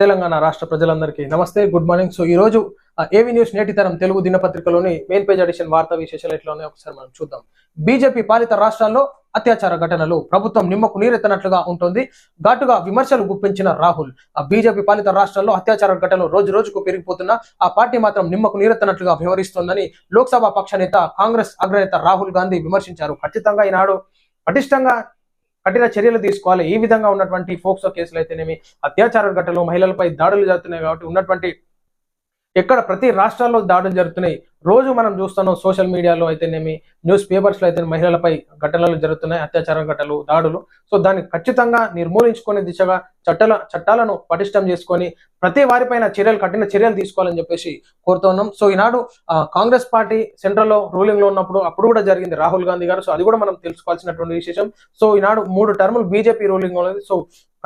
తెలంగాణ రాష్ట్ర ప్రజలందరికీ నమస్తే గుడ్ మార్నింగ్. సో ఈ రోజు ఆ, ఏవి న్యూస్ నేటి తరం తెలుగు దినపత్రికలోని మెయిన్ పేజ్ ఎడిషన్ వార్తా విశేషాలు ఎట్లా ఉన్నాయో ఒకసారి మనం చూద్దాం. బీజేపీ పాలిత రాష్ట్రాల్లో అత్యాచార ఘటనలు ప్రభుత్వం నిమ్మకు నీరెత్తనట్లుగా ఉంటుంది. ఘాటుగా విమర్శలు గుప్పించిన రాహుల్ ఆ బీజేపీ పాలిత రాష్ట్రాల్లో అత్యాచార ఘటనలు రోజు రోజుకు పెరిగిపోతున్నా ఆ పార్టీ మాత్రం నిమ్మకు నీరెత్తనట్లుగా వ్యవహరిస్తోందని లోక్సభ పక్ష నేత కాంగ్రెస్ అగ్రనేత రాహుల్ గాంధీ విమర్శించారు. ఖచ్చితంగా ఈనాడు పటిష్టంగా కఠిన చర్యలు తీసుకోవాలి. ఈ విధంగా ఉన్నటువంటి ఫోక్సో కేసులు అయితేనేమి అత్యాచార ఘటనలు మహిళలపై దాడులు జరుగుతున్నాయి కాబట్టి ఉన్నటువంటి ఎక్కడ ప్రతి రాష్ట్రాల్లో దాడులు జరుగుతున్నాయి. రోజు మనం చూస్తున్నాం సోషల్ మీడియాలో అయితేనేమి న్యూస్ పేపర్స్లో అయితే మహిళలపై ఘటనలు జరుగుతున్నాయి అత్యాచార ఘటనలు దాడులు. సో దాన్ని ఖచ్చితంగా నిర్మూలించుకునే దిశగా చట్టాల చట్టాలను పటిష్టం చేసుకొని ప్రతి వారిపైన చర్యలు కఠిన చర్యలు తీసుకోవాలని చెప్పేసి కోరుతున్నాం సో ఈనాడు కాంగ్రెస్ పార్టీ సెంట్రల్లో రూలింగ్లో ఉన్నప్పుడు అప్పుడు కూడా జరిగింది రాహుల్ గాంధీ గారు. సో అది కూడా మనం తెలుసుకోవాల్సినటువంటి విశేషం. సో ఈనాడు మూడు టర్ములు బీజేపీ రూలింగ్ ఉన్నది. సో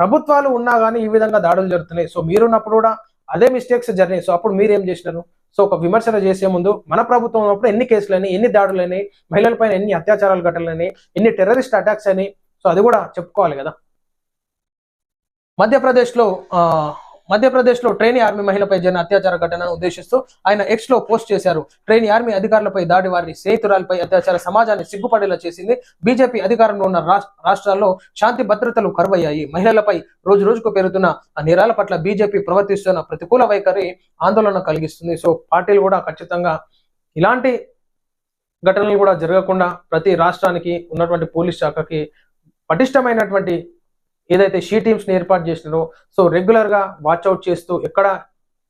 ప్రభుత్వాలు ఉన్నా కానీ ఈ విధంగా దాడులు జరుగుతున్నాయి. సో మీరున్నప్పుడు కూడా అదే మిస్టేక్స్ జర్నీ. సో అప్పుడు మీరేం చేసినారు? సో ఒక విమర్శన చేసే ముందు మన ప్రభుత్వం ఉన్నప్పుడు ఎన్ని కేసులని ఎన్ని దాడులని మహిళలపైన ఎన్ని అత్యాచారాలు ఘటనలని ఎన్ని టెర్రరిస్ట్ అటాక్స్ అని సో అది కూడా చెప్పుకోవాలి కదా. మధ్యప్రదేశ్లో ఆ, మధ్యప్రదేశ్లో ట్రైనీ ఆర్మీ మహిళపై జరిగిన అత్యాచార ఘటనను ఉద్దేశిస్తూ ఆయన ఎక్స్లో పోస్ట్ చేశారు. ట్రైనీ ఆర్మీ అధికారులపై దాడి వారిని స్నేహితురాలపై అత్యాచార సమాజాన్ని సిగ్గుపడేలా చేసింది. బీజేపీ అధికారంలో ఉన్న రాష్ట్రాల్లో శాంతి భద్రతలు కరువయ్యాయి. మహిళలపై రోజు రోజుకు పెరుగుతున్న ఆ నేరాల పట్ల బీజేపీ ప్రవర్తిస్తున్న ప్రతికూల వైఖరి ఆందోళన కలిగిస్తుంది. సో పార్టీలు కూడా ఖచ్చితంగా ఇలాంటి ఘటనలు కూడా జరగకుండా ప్రతి రాష్ట్రానికి ఉన్నటువంటి పోలీస్ శాఖకి పటిష్టమైనటువంటి ఏదైతే షీ టీమ్స్ని ఏర్పాటు చేసినారో సో రెగ్యులర్గా వాచ్అవుట్ చేస్తూ ఎక్కడ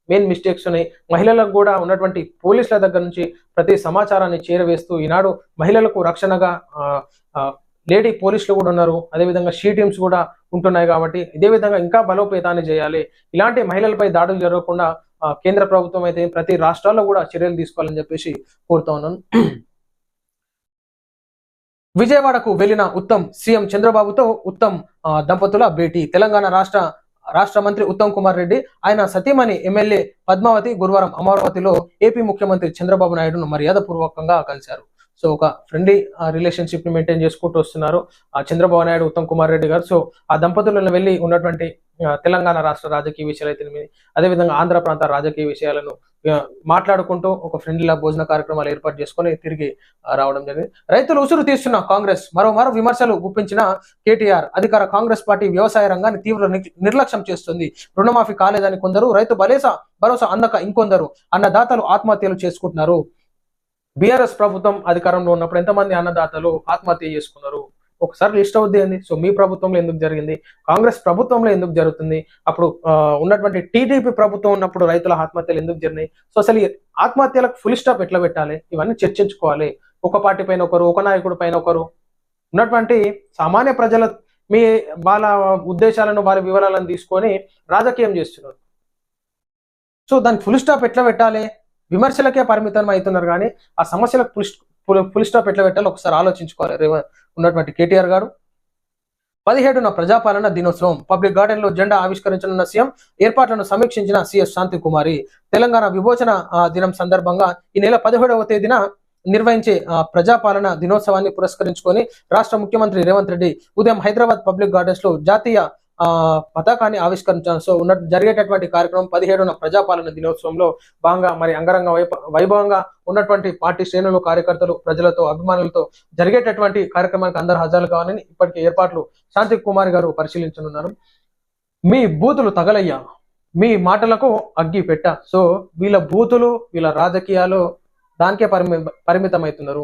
మెయిన్ మిస్టేక్స్ ఉన్నాయి మహిళలకు కూడా ఉన్నటువంటి పోలీసుల దగ్గర నుంచి ప్రతి సమాచారాన్ని చేరవేస్తూ ఈనాడు మహిళలకు రక్షణగా లేడీ పోలీసులు కూడా ఉన్నారు. అదేవిధంగా షీ టీమ్స్ కూడా ఉంటున్నాయి కాబట్టి ఇదే విధంగా ఇంకా బలోపేతాన్ని చేయాలి. ఇలాంటి మహిళలపై దాడులు జరగకుండా కేంద్ర ప్రభుత్వం అయితే ప్రతి రాష్ట్రాల్లో కూడా చర్యలు తీసుకోవాలని చెప్పేసి కోరుతా ఉన్నాను. విజయవాడకు వెళ్ళిన ఉత్తమ్ సీఎం చంద్రబాబుతో ఉత్తమ్ దంపతుల భేటీ. తెలంగాణ రాష్ట్ర రాష్ట్ర మంత్రి ఉత్తమ్ కుమార్ రెడ్డి ఆయన సతీమణి ఎమ్మెల్యే పద్మావతి గురువారం అమరావతిలో ఏపీ ముఖ్యమంత్రి చంద్రబాబు నాయుడును మర్యాదపూర్వకంగా కలిశారు. సో ఒక ఫ్రెండ్లీ రిలేషన్షిప్ని మెయింటైన్ చేసుకుంటూ వస్తున్నారు ఆ చంద్రబాబు నాయుడు ఉత్తమ్ కుమార్ రెడ్డి గారు. సో ఆ దంపతులను వెళ్ళి ఉన్నటువంటి తెలంగాణ రాష్ట్ర రాజకీయ విషయాలు అయితే అదేవిధంగా ఆంధ్ర ప్రాంత రాజకీయ విషయాలను మాట్లాడుకుంటూ ఒక ఫ్రెండ్లీలా భోజన కార్యక్రమాలు ఏర్పాటు చేసుకుని తిరిగి రావడం జరిగింది. రైతులు ఉసురు తీస్తున్న కాంగ్రెస్ మరో మరో విమర్శలు గుప్పించిన కేటీఆర్ అధికార కాంగ్రెస్ పార్టీ వ్యవసాయ రంగాన్ని తీవ్ర నిర్లక్ష్యం చేస్తుంది. రుణమాఫీ కాలేదని కొందరు రైతు భలేసా భరోసా అందక ఇంకొందరు అన్నదాతలు ఆత్మహత్యలు చేసుకుంటున్నారు. బీఆర్ఎస్ ప్రభుత్వం అధికారంలో ఉన్నప్పుడు ఎంతమంది అన్నదాతలు ఆత్మహత్య చేసుకున్నారు? ఒకసారి లిస్ట్ అవుద్ది అండి. సో మీ ప్రభుత్వంలో ఎందుకు జరిగింది? కాంగ్రెస్ ప్రభుత్వంలో ఎందుకు జరుగుతుంది? అప్పుడు ఉన్నటువంటి టీడీపీ ప్రభుత్వం ఉన్నప్పుడు రైతుల ఆత్మహత్యలు ఎందుకు జరిగినాయి? సో అసలు ఆత్మహత్యలకు ఫుల్ స్టాప్ ఎట్లా పెట్టాలి? ఇవన్నీ చర్చించుకోవాలి. ఒక పార్టీ పైన ఒకరు ఒక నాయకుడి పైన ఒకరు. ఉన్నటువంటి సామాన్య ప్రజల మీ వాళ్ళ ఉద్దేశాలను వారి వివరాలను తీసుకొని రాజకీయం చేస్తున్నారు. సో దానికి ఫుల్ స్టాప్ ఎట్లా పెట్టాలి? విమర్శలకే పరిమితం అవుతున్నారు కానీ ఆ సమస్యలకు ఫుల్ ఫుల్ స్టాప్ ఎట్లా పెట్టాలో ఒకసారి ఆలోచించుకోవాలి. రేవ- ఉన్నటువంటి కేటీఆర్ గారు. పదిహేడున ప్రజాపాలన దినోత్సవం. పబ్లిక్ గార్డెన్లో జెండా ఆవిష్కరించనున్న సీఎం ఏర్పాట్లను సమీక్షించిన సిఎస్ శాంతి కుమారి తెలంగాణ విమోచన దినం సందర్భంగా ఈ నెల పదిహేడవ తేదీన నిర్వహించే ఆ, ప్రజాపాలన దినోత్సవాన్ని పురస్కరించుకొని రాష్ట్ర ముఖ్యమంత్రి రేవంత్ రెడ్డి ఉదయం హైదరాబాద్ పబ్లిక్ గార్డెన్స్లో జాతీయ పతాకాన్ని ఆవిష్కరించారు సో ఉన్న జరిగేటటువంటి కార్యక్రమం పదిహేడున ప్రజాపాలన దినోత్సవంలో భాగంగా మరి అంగరంగ వైభవంగా ఉన్నటువంటి పార్టీ శ్రేణులు కార్యకర్తలు ప్రజలతో అభిమానులతో జరిగేటటువంటి కార్యక్రమానికి అందరు హాజరు కావాలని ఇప్పటికే ఏర్పాట్లు శాంతి కుమార్ గారు పరిశీలించనున్నారు. మీ బూతులు తగలయ్యా. మీ మాటలకు అగ్గి పెట్ట. సో వీళ్ళ బూతులు వీళ్ళ రాజకీయాలు దానికే పరిమి పరిమితమవుతున్నారు.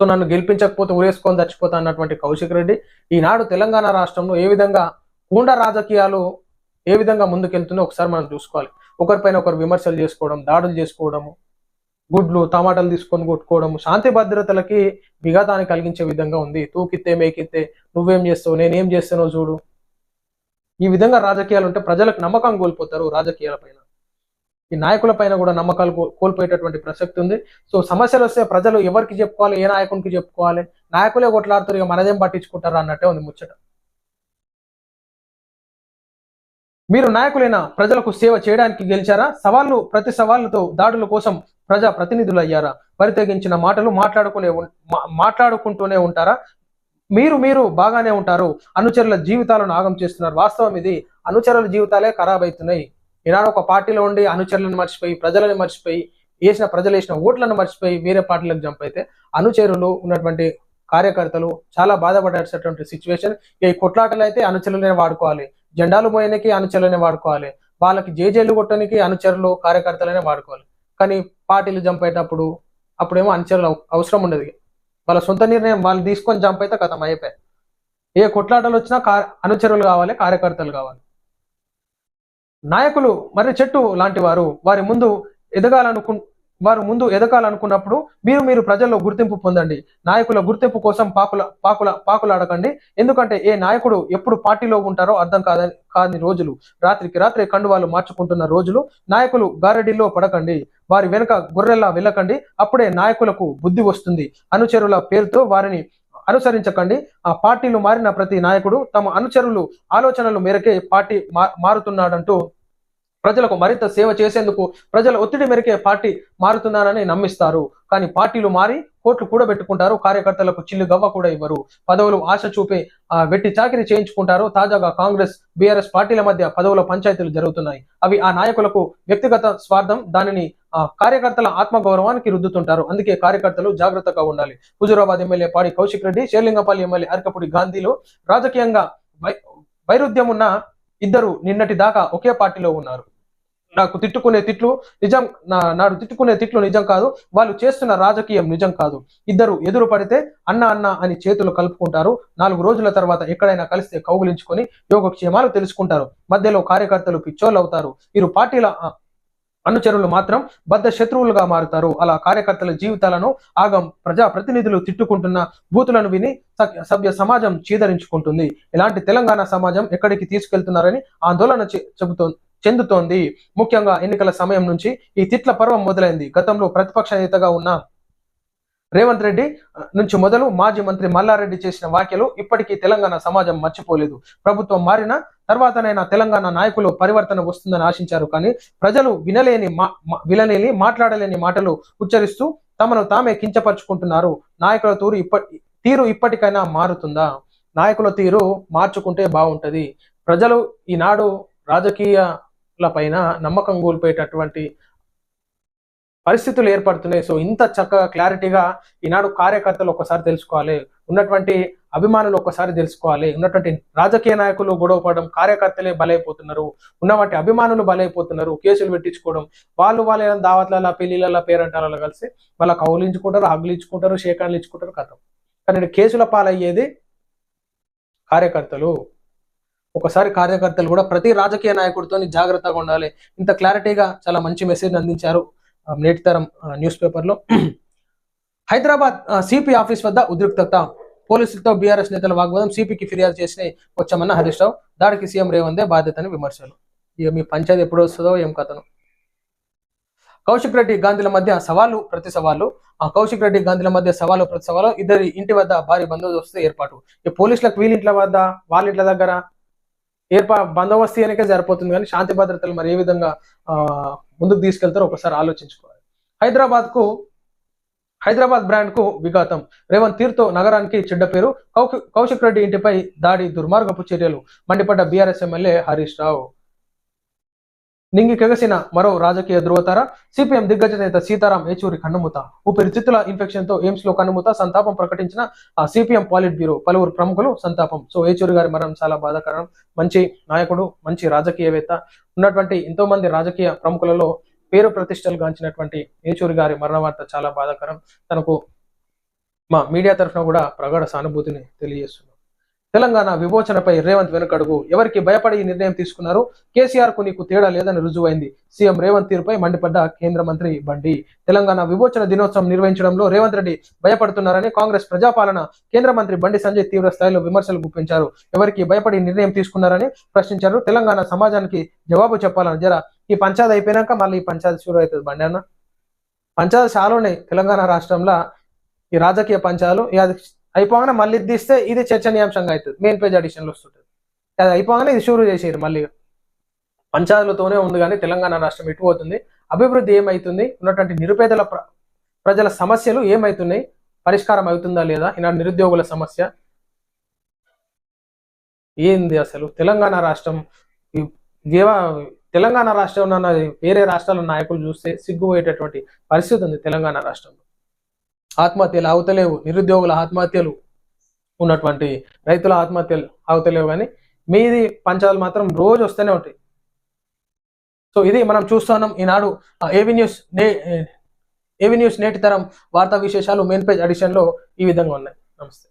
సో నన్ను గెలిపించకపోతే ఊరేసుకొని చచ్చిపోతా అన్నటువంటి కౌశిక్ రెడ్డి. ఈనాడు తెలంగాణ రాష్ట్రంలో ఏ విధంగా కూండ రాజకీయాలు ఏ విధంగా ముందుకెళ్తుందో ఒకసారి మనం చూసుకోవాలి. ఒకరిపైన ఒకరు విమర్శలు చేసుకోవడం దాడులు చేసుకోవడము గుడ్లు టమాటాలు తీసుకొని కొట్టుకోవడము శాంతి భద్రతలకి విఘాతాన్ని కలిగించే విధంగా ఉంది. తూకితే మేకితే నువ్వేం చేస్తావు నేనేం చేస్తానో చూడు. ఈ విధంగా రాజకీయాలు ఉంటే ప్రజలకు నమ్మకం కోల్పోతారు రాజకీయాల పైన. ఈ నాయకుల పైన కూడా నమ్మకాలు కోల్పోయేటటువంటి ప్రసక్తి ఉంది. సో సమస్యలు వస్తే ప్రజలు ఎవరికి చెప్పుకోవాలి ఏ నాయకునికి చెప్పుకోవాలి నాయకులే కొట్లాడుతారు ఇక మనదేం పట్టించుకుంటారా అన్నట్టే ఉంది ముచ్చట. మీరు నాయకులైన ప్రజలకు సేవ చేయడానికి గెలిచారా? సవాళ్ళు ప్రతి సవాళ్ళతో దాడుల కోసం ప్రజా ప్రతినిధులు అయ్యారా? పరితెగించిన మాటలు మాట్లాడుకునే మాట్లాడుకుంటూనే ఉంటారా? మీరు మీరు బాగానే ఉంటారు. అనుచరుల జీవితాలను ఆగం చేస్తున్నారు. వాస్తవం ఇది. అనుచరుల జీవితాలే ఖరాబ్ అవుతున్నాయి. ఈనాడు ఒక పార్టీలో ఉండి అనుచరులను మర్చిపోయి ప్రజలను మర్చిపోయి వేసిన ప్రజలు వేసిన ఓట్లను మర్చిపోయి వేరే పార్టీలకు జంప్ అయితే అనుచరులు ఉన్నటువంటి కార్యకర్తలు చాలా బాధపడాల్సినటువంటి సిచ్యువేషన్ ఈ కొట్లాటలు అయితే అనుచరులనే వాడుకోవాలి. జెండాలు పోయడానికి అనుచరులనే వాడుకోవాలి. వాళ్ళకి జేజేలు కొట్టడానికి అనుచరులు కార్యకర్తలనే వాడుకోవాలి. కానీ పార్టీలు జంప్ అయినప్పుడు అప్పుడేమో అనుచరులు అవసరం ఉండదు. వాళ్ళ సొంత నిర్ణయం వాళ్ళు తీసుకొని జంప్ అయితే కథం అయిపోయాయి. ఏ కొట్లాటలు వచ్చినా కా అనుచరులు కావాలి కార్యకర్తలు కావాలి. నాయకులు మర్రి చెట్టు లాంటి వారు వారి ముందు ఎదగాలనుకు వారు ముందు ఎదగాలనుకున్నప్పుడు మీరు మీరు ప్రజల్లో గుర్తింపు పొందండి. నాయకుల గుర్తింపు కోసం పాకుల పాకుల పాకులాడకండి. ఎందుకంటే ఏ నాయకుడు ఎప్పుడు పార్టీలో ఉంటారో అర్థం కాదని కాని రోజులు. రాత్రికి రాత్రి కండువాలు మార్చుకుంటున్న రోజులు నాయకులు గారడీల్లో పడకండి. వారి వెనుక గొర్రెల్లా వెళ్ళకండి. అప్పుడే నాయకులకు బుద్ధి వస్తుంది. అనుచరుల పేరుతో వారిని అనుసరించకండి. ఆ పార్టీలు మారిన ప్రతి నాయకుడు తమ అనుచరులు ఆలోచనలు మేరకే పార్టీ మా- మారుతున్నాడంటూ ప్రజలకు మరింత సేవ చేసేందుకు ప్రజల ఒత్తిడి మేరకే పార్టీ మారుతున్నారని నమ్మిస్తారు. కానీ పార్టీలు మారి కోట్లు కూడా పెట్టుకుంటారు కార్యకర్తలకు చిల్లు గవ్వ కూడా ఇవ్వరు. పదవులు ఆశ చూపే వెట్టి చాకిరి చేయించుకుంటారు. తాజాగా కాంగ్రెస్ బీఆర్ఎస్ పార్టీల మధ్య పదవుల పంచాయతీలు జరుగుతున్నాయి. అవి ఆ నాయకులకు వ్యక్తిగత స్వార్థం దానిని ఆ, కార్యకర్తల ఆత్మగౌరవానికి రుద్దుతుంటారు. అందుకే కార్యకర్తలు జాగ్రత్తగా ఉండాలి. హుజూరాబాద్ ఎమ్మెల్యే పాడి కౌశిక్ రెడ్డి షేర్లింగపల్లి ఎమ్మెల్యే అరకపూడి గాంధీలో రాజకీయంగా వై- వైరుధ్యం ఉన్న ఇద్దరు నిన్నటి దాకా ఒకే పార్టీలో ఉన్నారు. నాకు తిట్టుకునే తిట్లు నిజం నా- నాడు తిట్టుకునే తిట్లు నిజం కాదు వాళ్ళు చేస్తున్న రాజకీయం నిజం కాదు. ఇద్దరు ఎదురు పడితే అన్న అన్న అని చేతులు కలుపుకుంటారు. నాలుగు రోజుల తర్వాత ఎక్కడైనా కలిస్తే కౌగులించుకొని యోగక్షేమాలు తెలుసుకుంటారు. మధ్యలో కార్యకర్తలు పిచ్చోళ్ళు అవుతారు ఇరు పార్టీల అనుచరులు మాత్రం బద్ద శత్రువులుగా మారుతారు. అలా కార్యకర్తల జీవితాలను ఆగం ప్రజా ప్రతినిధులు తిట్టుకుంటున్న బూతులను విని సభ్య సమాజం చీదరించుకుంటుంది. ఇలాంటి తెలంగాణ సమాజం ఎక్కడికి తీసుకెళ్తున్నారని ఆందోళన చెబుతోంది. చెందుతోంది. ముఖ్యంగా ఎన్నికల సమయం నుంచి ఈ తిట్ల పర్వం మొదలైంది. గతంలో ప్రతిపక్ష నేతగా ఉన్న రేవంత్ రెడ్డి నుంచి మొదలు మాజీ మంత్రి మల్లారెడ్డి చేసిన వ్యాఖ్యలు ఇప్పటికీ తెలంగాణ సమాజం మర్చిపోలేదు. ప్రభుత్వం మారిన తర్వాతనైనా తెలంగాణ నాయకులు పరివర్తన వస్తుందని ఆశించారు. కానీ ప్రజలు వినలేని మా వినలేని మాట్లాడలేని మాటలు ఉచ్చరిస్తూ తమను తామే కించపరుచుకుంటున్నారు. నాయకుల తూరు ఇప్పటి తీరు ఇప్పటికైనా మారుతుందా? నాయకుల తీరు మార్చుకుంటే బాగుంటది. ప్రజలు ఈనాడు రాజకీయ పైన నమ్మకం కోల్పోయేటటువంటి పరిస్థితులు ఏర్పడుతున్నాయి. సో ఇంత చక్కగా క్లారిటీగా ఈనాడు కార్యకర్తలు ఒక్కసారి తెలుసుకోవాలి. ఉన్నటువంటి అభిమానులు ఒక్కసారి తెలుసుకోవాలి. ఉన్నటువంటి రాజకీయ నాయకులు గొడవపడడం కార్యకర్తలే బలైపోతున్నారు. ఉన్నవంటి అభిమానులు బలైపోతున్నారు. కేసులు పెట్టించుకోవడం. వాళ్ళు వాళ్ళ ఏదైనా దావత్ల పెళ్ళిళ్ళ పేరంటాలలో కలిసి వాళ్ళ కౌలించుకుంటారు హగ్గులించుకుంటారు షేకాన్లు ఇచ్చుకుంటారు కథం. కానీ కేసుల పాలయ్యేది కార్యకర్తలు. ఒకసారి కార్యకర్తలు కూడా ప్రతి రాజకీయ నాయకుడితో జాగ్రత్తగా ఉండాలి. ఇంత క్లారిటీగా చాలా మంచి మెసేజ్ అందించారు నేటి తరం న్యూస్ పేపర్లో. హైదరాబాద్ సిపి ఆఫీస్ వద్ద ఉద్రిక్తత. పోలీసులతో బీఆర్ఎస్ నేతల వాగ్వాదం సిపికి ఫిర్యాదు చేసిన వచ్చామన్న హరీష్ రావు. దాడికి సీఎం రేవందే బాధ్యతని విమర్శలు. ఇక మీ పంచాయతీ ఎప్పుడు వస్తుందో ఏం కథను. కౌశిక్ రెడ్డి గాంధీల మధ్య సవాలు ప్రతి సవాలు. ఆ కౌశిక్ రెడ్డి గాంధీల మధ్య సవాలు ప్రతి సవాలు ఇద్దరి ఇంటి వద్ద భారీ బందోబస్తు ఏర్పాటు. ఈ పోలీసులకు వీళ్ళింట్ల వద్ద వాళ్ళ ఇంట్ల దగ్గర ఏర్పా బందోబస్తు అనేకే సరిపోతుంది కానీ శాంతి భద్రతలు మరి ఏ విధంగా ఆ, ముందుకు తీసుకెళ్తారో ఒకసారి ఆలోచించుకోవాలి. హైదరాబాద్కు హైదరాబాద్ బ్రాండ్కు విఘాతం. రేవంత్ తీర్తో నగరానికి చెడ్డ పేరు. కౌశిక్ రెడ్డి ఇంటిపై దాడి దుర్మార్గపు చర్యలు. మండిపడ్డ బీఆర్ఎస్ ఎమ్మెల్యే హరీష్ రావు. నింగి కెగసిన మరో రాజకీయ ధృవతార సిపిఎం దిగ్గజ నేత సీతారాం ఏచూరి కన్నుమూత. ఊపిరితిత్తుల ఇన్ఫెక్షన్తో ఎయిమ్స్లో కన్నుమూత సంతాపం ప్రకటించిన ఆ సిపిఎం పాలిట్ బ్యూరో పలువురు ప్రముఖులు సంతాపం. సో ఏచూరి గారి మరణం చాలా బాధాకరం. మంచి నాయకుడు మంచి రాజకీయవేత్త ఉన్నటువంటి ఎంతో మంది రాజకీయ ప్రముఖులలో పేరు ప్రతిష్టలు గాంచినటువంటి ఏచూరి గారి మరణ వార్త చాలా బాధాకరం. తనకు మా మీడియా తరఫున కూడా ప్రగాఢ సానుభూతిని తెలియజేస్తుంది తెలంగాణ విమోచనపై రేవంత్ వెనుకడుగు. ఎవరికి భయపడి ఈ నిర్ణయం తీసుకున్నారు కేసీఆర్కు నీకు తేడా లేదని రుజువైంది. సీఎం రేవంత్ తీరుపై మండిపడ్డ కేంద్ర మంత్రి బండి. తెలంగాణ విమోచన దినోత్సవం నిర్వహించడంలో రేవంత్ రెడ్డి భయపడుతున్నారని కాంగ్రెస్ ప్రజాపాలన కేంద్ర మంత్రి బండి సంజయ్ తీవ్ర స్థాయిలో విమర్శలు గుప్పించారు. ఎవరికి భయపడి నిర్ణయం తీసుకున్నారని ప్రశ్నించారు. తెలంగాణ సమాజానికి జవాబు చెప్పాలని జర ఈ పంచాయతీ అయిపోయినాక మళ్ళీ ఈ పంచాయతీ షురు అవుతుంది బండి అన్న. పంచాయతీ చాలా ఉన్నాయి తెలంగాణ రాష్ట్రంలో ఈ రాజకీయ పంచాలు అయిపోగానే మళ్ళీ ఇది తీస్తే ఇది చర్చనీయాంశంగా అవుతుంది. మెయిన్ పేజ్ అడిషన్లు వస్తుంటుంది అది అయిపోగానే ఇది షూరు చేసేది మళ్ళీ. పంచాయతీలతోనే ఉంది కానీ తెలంగాణ రాష్ట్రం ఎటు పోతుంది. అభివృద్ధి ఏమవుతుంది ఉన్నటువంటి నిరుపేదల ప్ర- ప్రజల సమస్యలు ఏమవుతున్నాయి పరిష్కారం అవుతుందా లేదా? ఈనాడు నిరుద్యోగుల సమస్య. ఏంది అసలు? తెలంగాణ రాష్ట్రం దేవా తెలంగాణ రాష్ట్రం వేరే రాష్ట్రాల నాయకులు చూస్తే సిగ్గుపోయేటటువంటి పరిస్థితి ఉంది తెలంగాణ రాష్ట్రంలో. ఆత్మహత్యలు అవుతలేవు నిరుద్యోగుల ఆత్మహత్యలు ఉన్నటువంటి రైతుల ఆత్మహత్యలు అవుతలేవు కానీ మీది పంచాలు మాత్రం రోజు వస్తూనే ఉంటాయి. సో ఇది మనం చూస్తున్నాం ఈనాడు ఏవి న్యూస్ నే ఏవి న్యూస్ నేటి తరం వార్తా విశేషాలు మెయిన్ పేజ్ అడిషన్లో ఈ విధంగా ఉన్నాయి. నమస్తే.